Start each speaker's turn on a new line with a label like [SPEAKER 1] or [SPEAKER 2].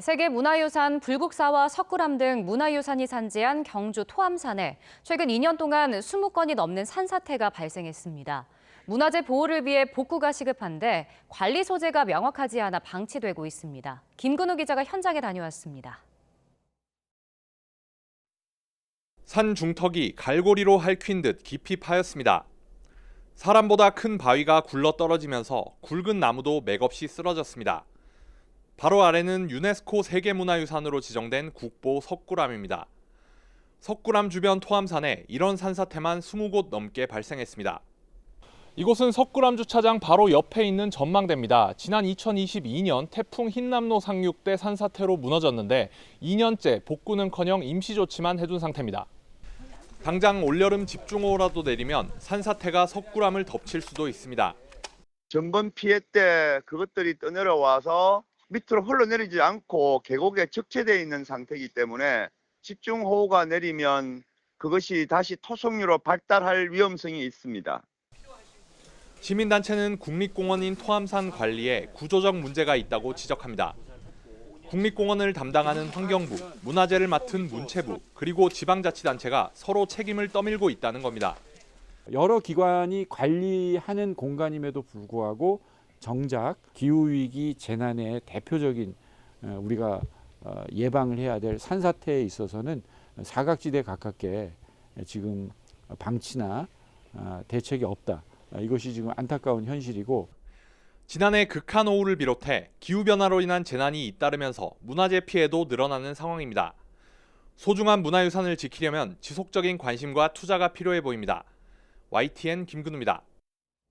[SPEAKER 1] 세계 문화유산 불국사와 석굴암 등 문화유산이 산지한 경주 토암산에 최근 2년 동안 20건이 넘는 산사태가 발생했습니다. 문화재 보호를 위해 복구가 시급한데 관리 소재가 명확하지 않아 방치되고 있습니다. 김근우 기자가 현장에 다녀왔습니다.
[SPEAKER 2] 산 중턱이 갈고리로 핥힌 듯 깊이 파였습니다. 사람보다 큰 바위가 굴러 떨어지면서 굵은 나무도 맥없이 쓰러졌습니다. 바로 아래는 유네스코 세계문화유산으로 지정된 국보 석굴암입니다. 석굴암 주변 토암산에 이런 산사태만 20곳 넘게 발생했습니다. 이곳은 석굴암 주차장 바로 옆에 있는 전망대입니다. 지난 2022년 태풍 흰남노 상륙 때 산사태로 무너졌는데 2년째 복구는커녕 임시 조치만 해둔 상태입니다. 당장 올여름 집중호우라도 내리면 산사태가 석굴암을 덮칠 수도 있습니다.
[SPEAKER 3] 전번 피해 때 그것들이 떠내려와서 밑으로 흘러내리지 않고 계곡에 적체되어 있는 상태이기 때문에 집중호우가 내리면 그것이 다시 토속류로 발달할 위험성이 있습니다.
[SPEAKER 2] 시민단체는 국립공원인 토암산 관리에 구조적 문제가 있다고 지적합니다. 국립공원을 담당하는 환경부, 문화재를 맡은 문체부, 그리고 지방자치단체가 서로 책임을 떠밀고 있다는 겁니다.
[SPEAKER 4] 여러 기관이 관리하는 공간임에도 불구하고 정작 기후 위기 재난의 대표적인 어, 우리가 어, 예방을 해야 될 산사태에 있어서는 사각지대 가깝게 지금 방치나 아, 대책이 없다. 아, 이것이 지금 안타까운 현실이고
[SPEAKER 2] 지난해 극한 호우를 비롯해 기후 변화로 인한 재난이 잇따르면서 문화재 피해도 늘어나는 상황입니다. 소중한 문화유산을 지키려면 지속적인 관심과 투자가 필요해 보입니다. YTN 김근우입니다.